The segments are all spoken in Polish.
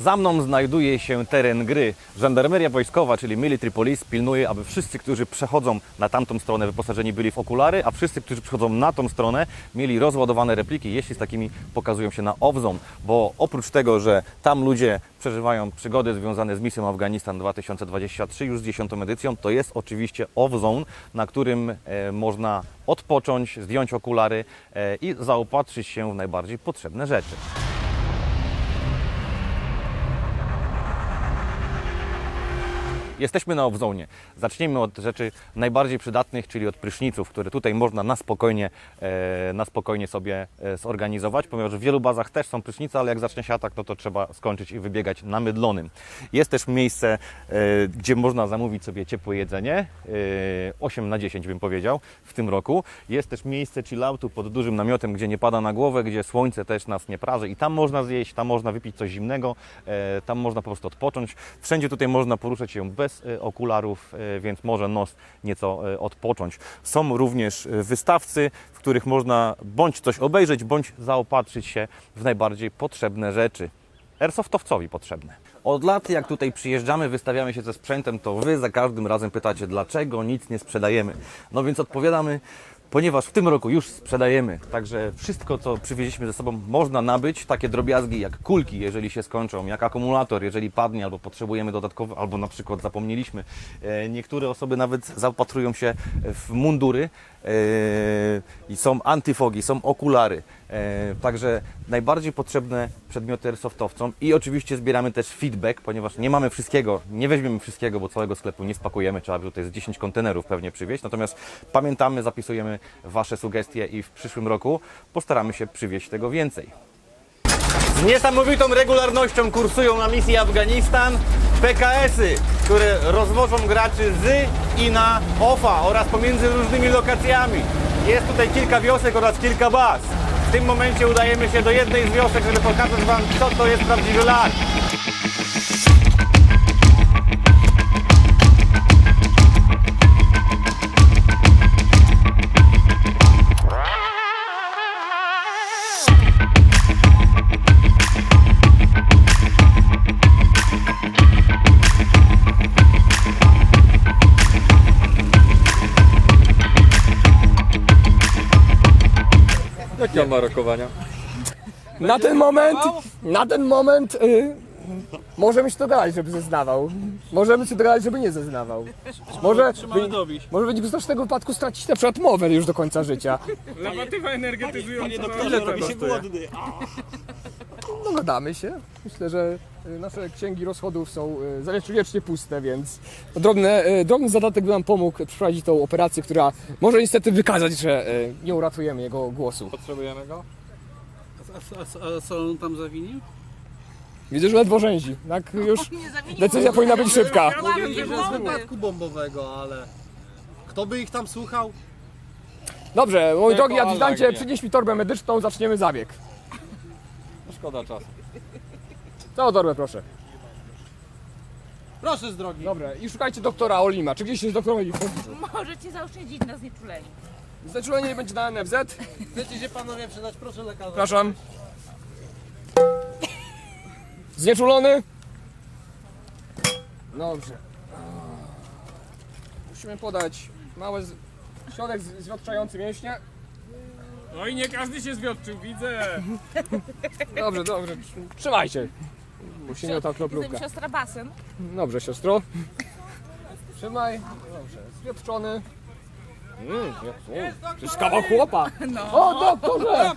Za mną znajduje się teren gry. Żandarmeria wojskowa, czyli Military Police, pilnuje, aby wszyscy, którzy przechodzą na tamtą stronę, wyposażeni byli w okulary, a wszyscy, którzy przychodzą na tą stronę, mieli rozładowane repliki, jeśli z takimi pokazują się na OWZON. Bo oprócz tego, że tam ludzie przeżywają przygody związane z misją Afganistan 2023 już z 10 edycją, to jest oczywiście OWZON, na którym e, można odpocząć, zdjąć okulary e, i zaopatrzyć się w najbardziej potrzebne rzeczy. Jesteśmy na Owzonie. Zaczniemy od rzeczy najbardziej przydatnych, czyli od pryszniców, które tutaj można na spokojnie, e, na spokojnie sobie e, zorganizować, ponieważ w wielu bazach też są prysznice, ale jak zacznie się atak, no to trzeba skończyć i wybiegać na mydlonym. Jest też miejsce, e, gdzie można zamówić sobie ciepłe jedzenie, e, 8 na 10 bym powiedział w tym roku. Jest też miejsce chilloutu pod dużym namiotem, gdzie nie pada na głowę, gdzie słońce też nas nie praży i tam można zjeść, tam można wypić coś zimnego, tam można po prostu odpocząć. Wszędzie tutaj można poruszać się bez e, okularów, e, więc może nos nieco e, odpocząć. Są również wystawcy, w których można bądź coś obejrzeć, bądź zaopatrzyć się w najbardziej potrzebne rzeczy. Airsoftowcowi potrzebne. Od lat, jak tutaj przyjeżdżamy, wystawiamy się ze sprzętem, to Wy za każdym razem pytacie, dlaczego nic nie sprzedajemy. No więc odpowiadamy, ponieważ w tym roku już sprzedajemy. Także wszystko, co przywieźliśmy ze sobą, można nabyć. Takie drobiazgi jak kulki, jeżeli się skończą, jak akumulator, jeżeli padnie, albo potrzebujemy dodatkowo, albo na przykład zapomnieliśmy. E, Niektóre osoby nawet zaopatrują się w mundury i są antyfogi, są okulary. E, Także najbardziej potrzebne przedmioty airsoftowcom i oczywiście zbieramy też feedback, ponieważ nie mamy wszystkiego, nie weźmiemy wszystkiego, bo całego sklepu nie spakujemy, trzeba by tutaj z 10 kontenerów pewnie przywieźć, natomiast pamiętamy, zapisujemy Wasze sugestie i w przyszłym roku postaramy się przywieźć tego więcej. Z niesamowitą regularnością kursują na misji Afganistan PKS-y, które rozwożą graczy z i na OFA oraz pomiędzy różnymi lokacjami. Jest tutaj kilka wiosek oraz kilka baz. W tym momencie udajemy się do jednej z wiosek, żeby pokazać Wam, co to jest prawdziwy lag. Ma rokowania? Na ten moment, na ten moment y, możemy się dogadać, żeby zeznawał. Możemy się dogadać, żeby nie zeznawał. Może, wy, może będzie w tego wypadku stracić na przykład mowę już do końca życia. Lawatywa energetyzująca. Ile to kosztuje? Dogadamy się. Myślę, że y, nasze księgi rozchodów są y, zalecz- wiecznie puste, więc drobne, y, drobny zadatek by nam pomógł przeprowadzić tą operację, która może niestety wykazać, że nie uratujemy jego głosu. Potrzebujemy go? A, a, a co on tam zawinił? Widzę, że ledwo rzęzi. Tak już decyzja powinna być szybka. Mówię, że z wypadku bombowego, ale kto by ich tam słuchał? Dobrze, mój drogi adjutancie, przynieś mi torbę medyczną, zaczniemy zabieg. Szkoda czasu. Całą torbę proszę. Proszę z drogi. Dobra, i szukajcie doktora Olima. Czy gdzieś jest doktor Olim? Możecie zaoszczędzić na znieczuleniu. Znieczulenie będzie na NFZ. Chcecie się panowie przydać? Proszę lekarza. Przepraszam. Znieczulony? Dobrze. Musimy podać mały z... środek z- zwiotczający mięśnie. Oj, nie każdy się zwiotczył, widzę. Dobrze, dobrze. Trzymajcie. Musimy o ta Jestem kroplówka. siostra Basen. Dobrze, siostro. Trzymaj. Dobrze, zwiotczony. Mm, to jest kawał chłopa. O, doktorze!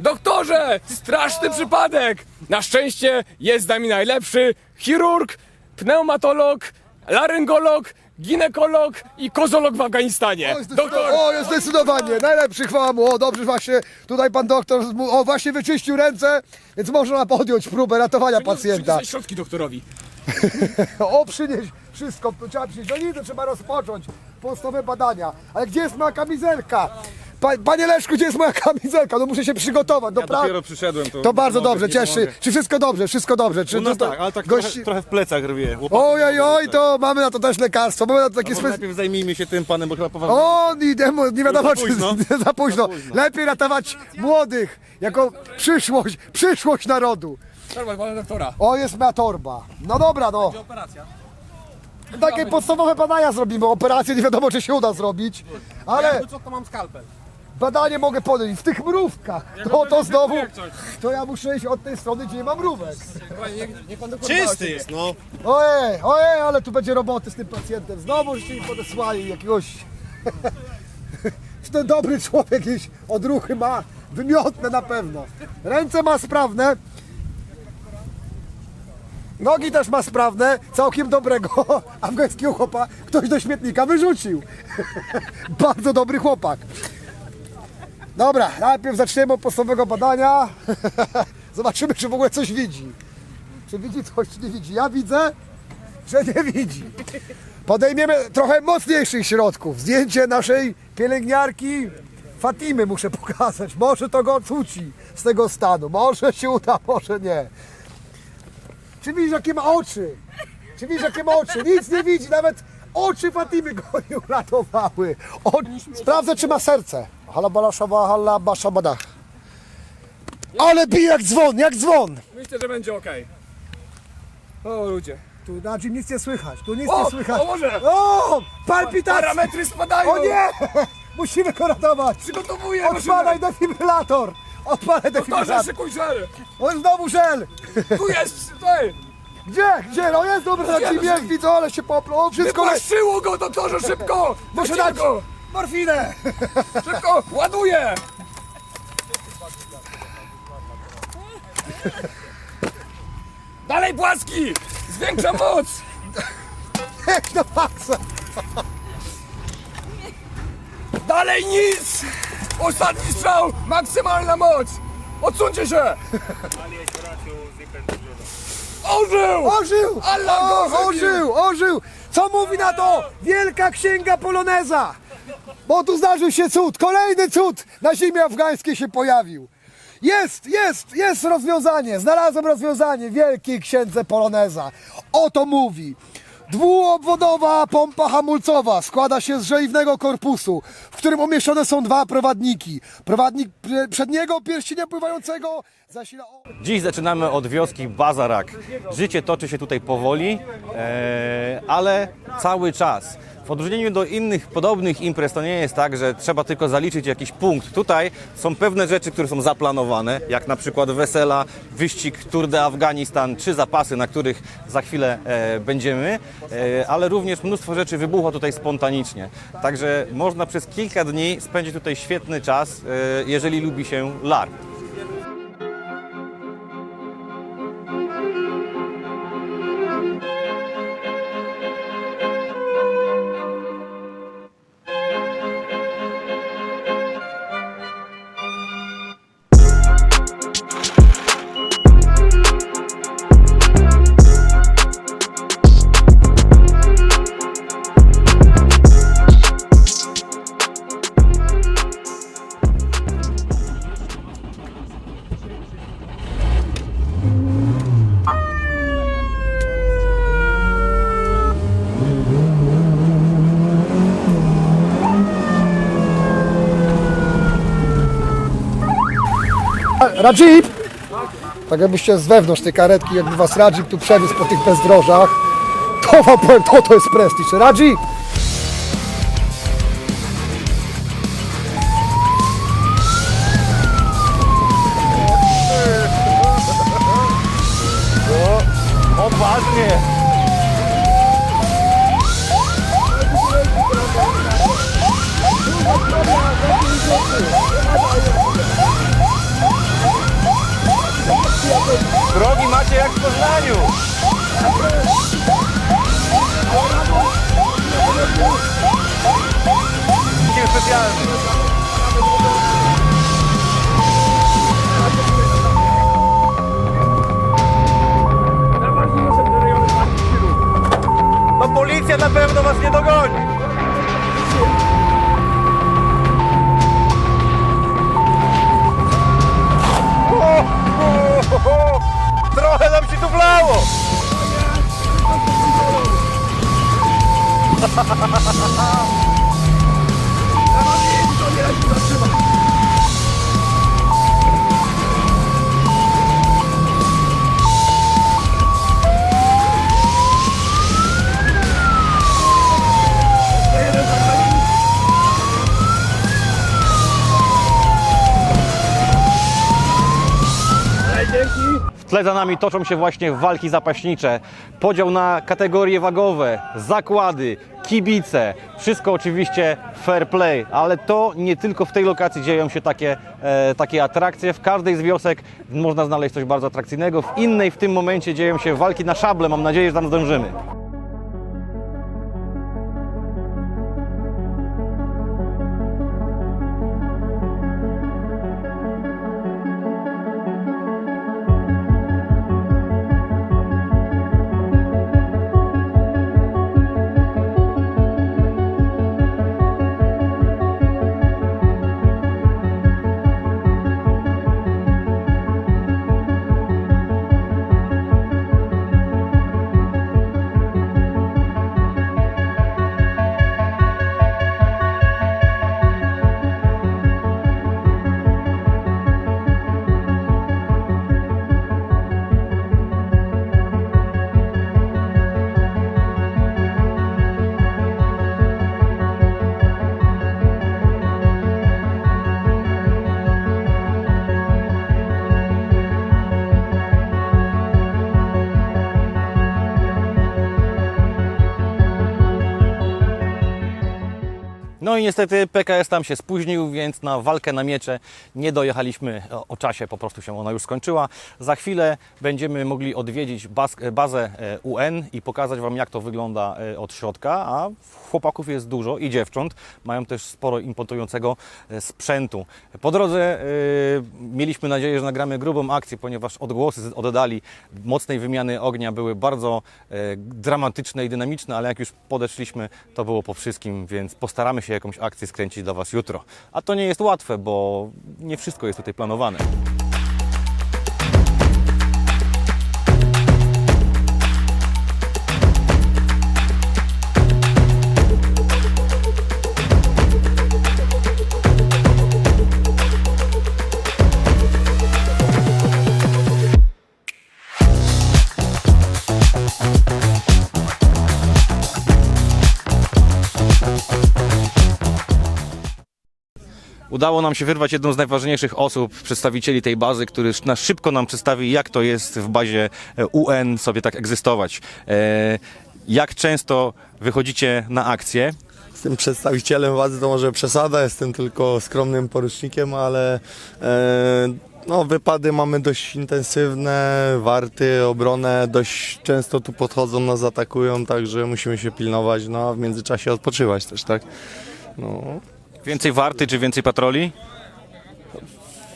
Doktorze! Straszny przypadek! Na szczęście jest z nami najlepszy chirurg, pneumatolog, laryngolog, ginekolog i kozolog w Afganistanie. Doktor! O, jest zdecydowanie, najlepszy, chwała mu. O, dobrze właśnie, tutaj pan doktor, mu- o, właśnie wyczyścił ręce, więc można podjąć próbę ratowania pacjenta. Przynieś środki doktorowi. O, przynieś wszystko, trzeba przynieść. No nie, to trzeba rozpocząć podstawowe badania. Ale gdzie jest moja kamizelka? Pa, panie Leszku, gdzie jest moja kamizelka? No muszę się przygotować do pracy. Dopiero przyszedłem, to, To bardzo dobrze, cieszy. Czy wszystko dobrze? Wszystko dobrze? Czy nas to- tak, ale tak gości... trochę, trochę w plecach rwie. Oj, oj, oj, to mamy na to też lekarstwo. Mamy na to takie Może spe... najpierw zajmijmy się tym panem, bo chyba poważnie. O, nie, nie, nie wiadomo, za czy późno. za późno. Lepiej ratować młodych, jako przyszłość, przyszłość narodu. Torba, pana doktora. O, jest moja torba. No dobra, no. Operacja. Takie podstawowe badania zrobimy. Operację nie wiadomo, czy się uda zrobić. Ale co to mam skalpel? Badanie mogę podjąć. W tych mrówkach. To, to znowu, to ja muszę iść od tej strony, gdzie nie mam mrówek. Czysty jest, no. Ojej, ojej, ale tu będzie roboty z tym pacjentem. Znowu żeście mi podesłali jakiegoś... Czy ten dobry człowiek jakieś odruchy ma? Wymiotne na pewno. Ręce ma sprawne. Nogi też ma sprawne, całkiem dobrego afgańskiego chłopa ktoś do śmietnika wyrzucił. Bardzo dobry chłopak. Dobra, najpierw zaczniemy od podstawowego badania. Zobaczymy, czy w ogóle coś widzi. Czy widzi coś, czy nie widzi? Ja widzę, że nie widzi. Podejmiemy trochę mocniejszych środków. Zdjęcie naszej pielęgniarki Fatimy muszę pokazać. Może to go cuci z tego stanu. Może się uda, może nie. Czy widzisz, jakie ma oczy? Czy widzisz, jakie ma oczy? Nic nie widzi, nawet oczy Fatimy go nie uratowały. O, sprawdzę, czy ma serce. Halabalaszawa, halabaszabadach. Ale bije jak dzwon, jak dzwon. Myślę, że będzie ok. O ludzie. Tu na czym nic nie słychać, tu nic O, nie słychać. o Boże! O, palpitacja! Parametry spadają! O nie! Musimy go ratować! Przygotowuję Odpalaj defibrylator! Odpalaj Doktorze, defibrylator! szykuj żel! O, znowu żel! Tu jest! Tutaj! Gdzie? Gdzie? No jest dobra na ciebie, widzę, ale się poplął. Wszystko leci. Wypłaszczyło go, doktorze, szybko! Muszę dać go! morfinę! Szybko! Ładuję! Dalej płaski! Zwiększa moc! Jak na maksa! Dalej nic! Ostatni strzał! Maksymalna moc! Odsuńcie się! Ożył! Ożył! Allah O, ożył! Ożył! Co mówi na to? Wielka księga poloneza! Bo tu zdarzył się cud, kolejny cud na ziemi afgańskiej się pojawił. Jest, jest, jest rozwiązanie. Znalazłem rozwiązanie wielkiej księdze poloneza. Oto mówi. Dwuobwodowa pompa hamulcowa składa się z żeliwnego korpusu, w którym umieszczone są dwa prowadniki. Prowadnik pre- przedniego pierścienia pływającego o- Dziś zaczynamy od wioski Bazarak. Życie toczy się tutaj powoli, e, ale cały czas. W odróżnieniu do innych podobnych imprez to nie jest tak, że trzeba tylko zaliczyć jakiś punkt. Tutaj są pewne rzeczy, które są zaplanowane, jak na przykład wesela, wyścig Tour de Afganistan czy zapasy, na których za chwilę e, będziemy, e, ale również mnóstwo rzeczy wybucha tutaj spontanicznie. Także można przez kilka dni spędzić tutaj świetny czas, e, jeżeli lubi się LARP. Rajib! Tak jakbyście z wewnątrz tej karetki, jakby was Rajib tu przewiózł po tych bezdrożach, to to, to jest prestiż. Rajib! Policja na pewno was nie dogoni. Trochę nam się tu wlało. za nami toczą się właśnie walki zapaśnicze. Podział na kategorie wagowe, zakłady, kibice. Wszystko oczywiście fair play, ale to nie tylko w tej lokacji dzieją się takie, e, takie atrakcje. W każdej z wiosek można znaleźć coś bardzo atrakcyjnego. W innej w tym momencie dzieją się walki na szable. Mam nadzieję, że tam zdążymy. No i niestety PKS tam się spóźnił, więc na walkę na miecze nie dojechaliśmy o, czasie, po prostu się ona już skończyła. Za chwilę będziemy mogli odwiedzić baz, bazę e, UN i pokazać Wam jak to wygląda e, od środka, a chłopaków jest dużo i dziewcząt, mają też sporo imponującego e, sprzętu. Po drodze e, mieliśmy nadzieję, że nagramy grubą akcję, ponieważ odgłosy oddali mocnej wymiany ognia były bardzo e, dramatyczne i dynamiczne, ale jak już podeszliśmy, to było po wszystkim, więc postaramy się jakąś akcję skręcić dla Was jutro. A to nie jest łatwe, bo nie wszystko jest tutaj planowane. Udało nam się wyrwać jedną z najważniejszych osób, przedstawicieli tej bazy, który na szybko nam przedstawi, jak to jest w bazie e, UN sobie tak egzystować. E, Jak często wychodzicie na akcję? Jestem przedstawicielem władzy, to może przesada, jestem tylko skromnym porucznikiem, ale e, no, wypady mamy dość intensywne, warty, obronę, dość często tu podchodzą, nas atakują, także musimy się pilnować, no a w międzyczasie odpoczywać też, tak? No. Więcej warty czy więcej patroli?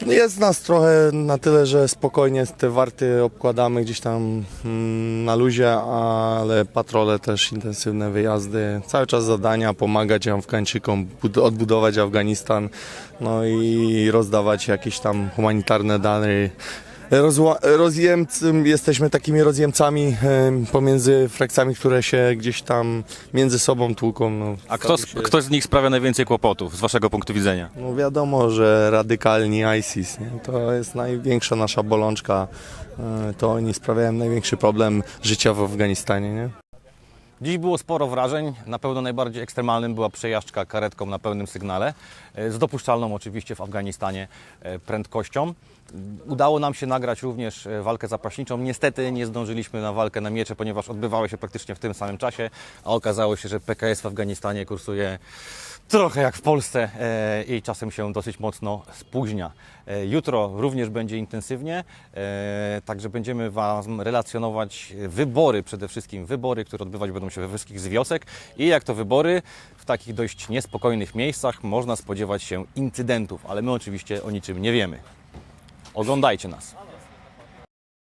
Jest nas trochę na tyle, że spokojnie te warty obkładamy gdzieś tam mm, na luzie, ale patrole też intensywne wyjazdy, cały czas zadania, pomagać Afgańczykom bud- odbudować Afganistan, no i rozdawać jakieś tam humanitarne dane. Rozjemcem, jesteśmy takimi rozjemcami em, pomiędzy frakcjami, które się gdzieś tam między sobą tłuką. No, A kto, z- Się- kto z nich sprawia najwięcej kłopotów z Waszego punktu widzenia? no wiadomo, że radykalni ISIS, nie? to jest największa nasza bolączka. E, To oni sprawiają największy problem życia w Afganistanie. Nie? Dziś było sporo wrażeń. Na pewno najbardziej ekstremalnym była przejażdżka karetką na pełnym sygnale, e, z dopuszczalną oczywiście w Afganistanie e, prędkością. Udało nam się nagrać również e, walkę zapaśniczą. Niestety nie zdążyliśmy na walkę na miecze, ponieważ odbywały się praktycznie w tym samym czasie, a okazało się, że PKS w Afganistanie kursuje trochę jak w Polsce e, i czasem się dosyć mocno spóźnia. E, Jutro również będzie intensywnie, także będziemy Wam relacjonować wybory, przede wszystkim wybory, które odbywać będą się we wszystkich z wiosek i jak to wybory w takich dość niespokojnych miejscach można spodziewać się incydentów, ale my oczywiście o niczym nie wiemy. Oglądajcie nas.